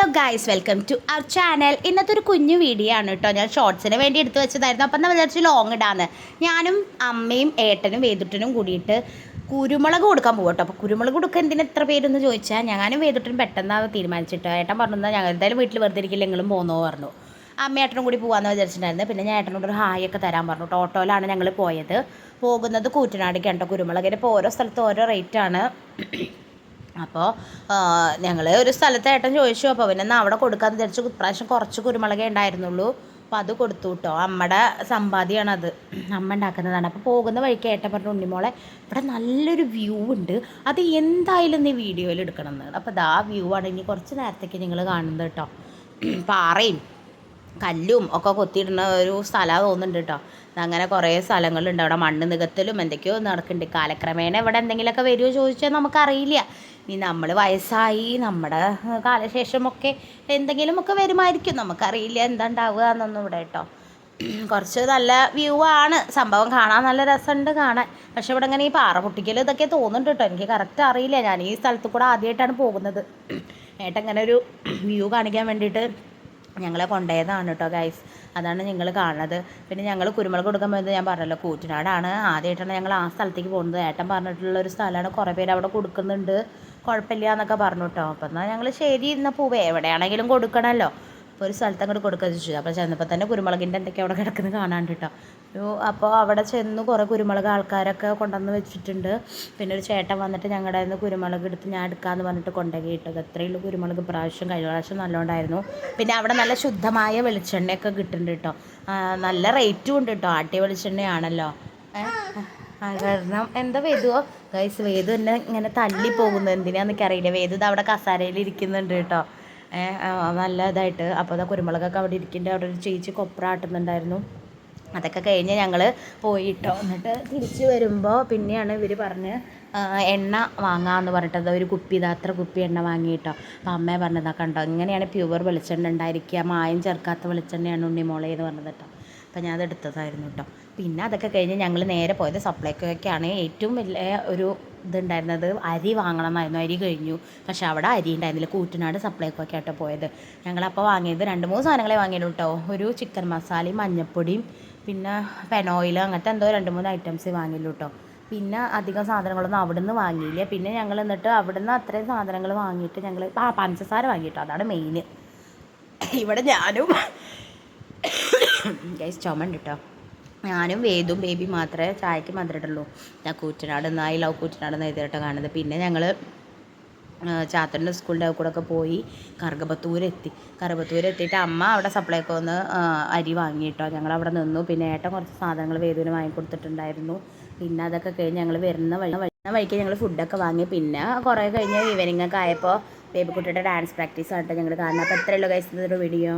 Hello guys welcome to our channel ഇന്നത്തെ ഒരു കുഞ്ഞു വീഡിയോ ആണ് കേട്ടോ ഞാൻ ഷോർട്സിന് വേണ്ടി എടുത്തു വെച്ചതായിരുന്നു. അപ്പം നമ്മൾ വിചാരിച്ചു ലോങ് ഇടാന്ന്. ഞാനും അമ്മയും ഏട്ടനും വേദുട്ടനും കൂടിയിട്ട് കുരുമുളക് കൊടുക്കാൻ പോകും കേട്ടോ അപ്പോൾ കുരുമുളക് കൊടുക്കാൻ എന്തിന് എത്ര പേരെന്ന് ചോദിച്ചാൽ ഞാനും വേദുട്ടനും പെട്ടെന്ന് തീരുമാനിച്ചിട്ട്. ഏട്ടൻ പറഞ്ഞു ഞങ്ങൾ എന്തായാലും വീട്ടിൽ വെറുതെ ഇരിക്കില്ല നിങ്ങളും പോകുന്നോ പറഞ്ഞു. അമ്മ ഏട്ടനും കൂടി പോകാമെന്ന് വിചാരിച്ചിട്ടുണ്ടായിരുന്നു. പിന്നെ ഞാൻ ഏട്ടനോട് ഒരു ഹായ് ഒക്കെ തരാൻ പറഞ്ഞു. ഓട്ടോയിലാണ് ഞങ്ങൾ പോയത്. പോകുന്നത് കൂറ്റനാടിക്കാണ് കേട്ടോ കുരുമുളകിന്റെ ഇപ്പോൾ ഓരോ സ്ഥലത്ത് ഓരോ റേറ്റാണ് അപ്പോൾ ഞങ്ങൾ ഒരു സ്ഥലത്ത് ഏട്ടൻ ചോദിച്ചു. അപ്പോൾ പിന്നെ എന്നാൽ അവിടെ കൊടുക്കാമെന്ന് വിചാരിച്ചു ഇപ്രാവശ്യം കുറച്ച് കുരുമുളകേ ഉണ്ടായിരുന്നുള്ളൂ. അപ്പോൾ അത് കൊടുത്തു കേട്ടോ. അമ്മയുടെ സമ്പാദ്യമാണത്. അമ്മ ഉണ്ടാക്കുന്നതാണ്. അപ്പോൾ പോകുന്ന വഴിക്ക് ഏട്ടൻ പറഞ്ഞു ഉണ്ണിമോളെ ഇവിടെ നല്ലൊരു വ്യൂ ഉണ്ട്. അത് എന്തായാലും നീ വീഡിയോയിൽ എടുക്കണം എന്ന്. അപ്പോൾ ആ വ്യൂ ആണ്. ഇനി കുറച്ച് നേരത്തേക്ക് നിങ്ങൾ കാണുന്നത് കേട്ടോ. പാറയും കല്ലും ഒക്കെ കൊത്തിയിടുന്ന ഒരു സ്ഥലമാണ് തോന്നുന്നുണ്ട് കേട്ടോ. അങ്ങനെ കുറേ സ്ഥലങ്ങളുണ്ട്. അവിടെ മണ്ണ് നികത്തലും എന്തൊക്കെയോ നടക്കുന്നുണ്ട്. കാലക്രമേണ ഇവിടെ എന്തെങ്കിലുമൊക്കെ വരുമോ ചോദിച്ചാൽ നമുക്കറിയില്ല. ഇനി നമ്മൾ വയസ്സായി നമ്മുടെ കാലശേഷമൊക്കെ എന്തെങ്കിലുമൊക്കെ വരുമായിരിക്കും. നമുക്കറിയില്ല എന്താ ഉണ്ടാവുക എന്നൊന്നും ഇവിടെ കേട്ടോ. കുറച്ച് നല്ല വ്യൂ ആണ്. സംഭവം കാണാൻ നല്ല രസമുണ്ട് കാണാൻ. പക്ഷെ ഇവിടെ ഇങ്ങനെ ഈ പാറ പൊട്ടിക്കൽ ഇതൊക്കെ തോന്നുന്നുണ്ട് കേട്ടോ. എനിക്ക് കറക്റ്റ് അറിയില്ല. ഞാൻ ഈ സ്ഥലത്ത് കൂടെ ആദ്യമായിട്ടാണ് പോകുന്നത്. ഏട്ടൻ ഇങ്ങനെ ഒരു വ്യൂ കാണിക്കാൻ വേണ്ടിയിട്ട് ഞങ്ങളെ കൊണ്ടുപോയതാണ് കേട്ടോ ഗൈസ് അതാണ് നിങ്ങൾ കാണുന്നത് പിന്നെ ഞങ്ങൾ കുരുമുളക് കൊടുക്കാൻ പോയത് ഞാൻ പറഞ്ഞല്ലോ കൂറ്റനാടാണ്. ആദ്യമായിട്ടാണ് ഞങ്ങൾ ആ സ്ഥലത്തേക്ക് പോകുന്നത്. ഏട്ടൻ പറഞ്ഞിട്ടുള്ള ഒരു സ്ഥലമാണ്. കുറേ പേര് അവിടെ കൊടുക്കുന്നുണ്ട്. കുഴപ്പമില്ല എന്നൊക്കെ പറഞ്ഞു കേട്ടോ അപ്പം എന്നാൽ ഞങ്ങൾ ശരി എന്നാൽ പോവേ. എവിടെയാണെങ്കിലും കൊടുക്കണമല്ലോ അപ്പോൾ ഒരു സ്ഥലത്ത് അങ്ങോട്ട് കൊടുക്കുക ചോദിച്ചു. അപ്പോൾ ചെന്നപ്പോൾ തന്നെ കുരുമുളകിന്റെ എന്തൊക്കെ അവിടെ കിടക്കുന്നത് കാണാണ്ട് കേട്ടോ അപ്പോൾ അവിടെ ചെന്ന് കുറേ കുരുമുളക് ആൾക്കാരൊക്കെ കൊണ്ടുവന്ന് വെച്ചിട്ടുണ്ട്. പിന്നെ ഒരു ചേട്ടൻ വന്നിട്ട് ഞങ്ങളുടെ നിന്ന് കുരുമുളക് എടുത്ത് ഞാൻ എടുക്കാമെന്ന് പറഞ്ഞിട്ട് കൊണ്ടുപോയി ഇട്ടത്. അത്രയുള്ളൂ കുരുമുളക് പ്രാവശ്യം കഴിഞ്ഞ പ്രാവശ്യം നല്ലോണ്ടായിരുന്നു. പിന്നെ അവിടെ നല്ല ശുദ്ധമായ വെളിച്ചെണ്ണയൊക്കെ കിട്ടുന്നുണ്ട് കേട്ടോ നല്ല റേറ്റും ഉണ്ട് കേട്ടോ ആട്ടിയ വെളിച്ചെണ്ണയാണല്ലോ. കാരണം എന്താ വേദുവോ? ഗൈസ് വേദു എന്നെ ഇങ്ങനെ തല്ലി പോകുന്നത് എന്തിനാന്നൊക്കെ അറിയില്ല. വേദു അവിടെ കസാരയിൽ ഇരിക്കുന്നുണ്ട് കേട്ടോ നല്ല ഇതായിട്ട് അപ്പോൾ അതാ കുരുമുളകൊക്കെ അവിടെ ഇരിക്കുന്നുണ്ട് അവിടെ ഒരു ചേച്ചി കൊപ്ര ആട്ടുന്നുണ്ടായിരുന്നു. അതൊക്കെ കഴിഞ്ഞ് ഞങ്ങൾ പോയിട്ടോ. എന്നിട്ട് തിരിച്ച് വരുമ്പോൾ പിന്നെയാണ് ഇവർ പറഞ്ഞ് എണ്ണ വാങ്ങാമെന്ന് പറഞ്ഞിട്ട് ഒരു കുപ്പി ഇതാ അത്ര കുപ്പി എണ്ണ വാങ്ങിയിട്ടോ. അപ്പോൾ അമ്മയെ പറഞ്ഞതാ കണ്ടോ ഇങ്ങനെയാണ് പ്യുവർ വെളിച്ചെണ്ണ ഉണ്ടായിരിക്കുക. മായം ചേർക്കാത്ത വെളിച്ചെണ്ണയാണ് ഉണ്ണിമോളേ എന്ന് പറഞ്ഞത് കേട്ടോ. അപ്പോൾ ഞാൻ അതെടുത്തതായിരുന്നു കേട്ടോ. പിന്നെ അതൊക്കെ കഴിഞ്ഞ് ഞങ്ങൾ നേരെ പോയത് സപ്ലൈക്കോയ്ക്കാണ് ഏറ്റവും വലിയ ഒരു ഇതുണ്ടായിരുന്നത് അരി വാങ്ങണമെന്നായിരുന്നു അരി കഴിഞ്ഞു. പക്ഷെ അവിടെ അരി ഉണ്ടായിരുന്നില്ല. കൂറ്റനാട് സപ്ലൈക്കോയ്ക്ക് ആട്ടോ പോയത്. ഞങ്ങളപ്പോൾ വാങ്ങിയത് രണ്ട് മൂന്ന് സാധനങ്ങളെ വാങ്ങിയുള്ളൂ കേട്ടോ. ഒരു ചിക്കൻ മസാലയും മഞ്ഞപ്പൊടിയും പിന്നെ പെനോയിൽ അങ്ങനത്തെ എന്തോ രണ്ട് മൂന്ന് ഐറ്റംസ് വാങ്ങിയുള്ളൂ കേട്ടോ. പിന്നെ അധികം സാധനങ്ങളൊന്നും അവിടെ നിന്ന് വാങ്ങിയില്ല. പിന്നെ ഞങ്ങൾ എന്നിട്ട് അവിടെ നിന്ന് അത്രയും സാധനങ്ങൾ വാങ്ങിയിട്ട് ഞങ്ങൾ ആ പഞ്ചസാര വാങ്ങിയിട്ടോ. അതാണ് മെയിൻ ഇവിടെ ഞാനും ഗൈസ് ചുമണ്ട് കേട്ടോ ഞാനും വേദും ബേബി മാത്രമേ ചായക്ക് മാത്രമേട്ടുള്ളൂ ഞാൻ കൂറ്റനാട് നായി ലവ് കൂറ്റനാട് എഴുതിയിട്ടോ കാണുന്നത്. പിന്നെ ഞങ്ങൾ ചാത്തന്റെ സ്കൂളിന്റെ കൂടെ ഒക്കെ പോയി കറുകപത്തൂരെത്തി എത്തിയിട്ട് അമ്മ അവിടെ സപ്ലൈക്ക് വന്ന് അരി വാങ്ങിയിട്ടോ. ഞങ്ങൾ അവിടെ നിന്നു. പിന്നെ ഏട്ടൻ കുറച്ച് സാധനങ്ങൾ വേദുവിന് വാങ്ങിക്കൊടുത്തിട്ടുണ്ടായിരുന്നു പിന്നെ അതൊക്കെ കഴിഞ്ഞ് ഞങ്ങൾ വരുന്ന വഴി വരുന്ന വഴിക്ക് ഞങ്ങൾ ഫുഡൊക്കെ വാങ്ങി. പിന്നെ കുറേ കഴിഞ്ഞ് ഈവനിങ്ങൊക്കെ ആയപ്പോൾ ബേബിക്കുട്ടിയുടെ ഡാൻസ് പ്രാക്ടീസ് ആയിട്ട് ഞങ്ങൾ കാണുന്നത് അപ്പോൾ എത്രയുള്ള കഴിച്ചതൊരു വീഡിയോ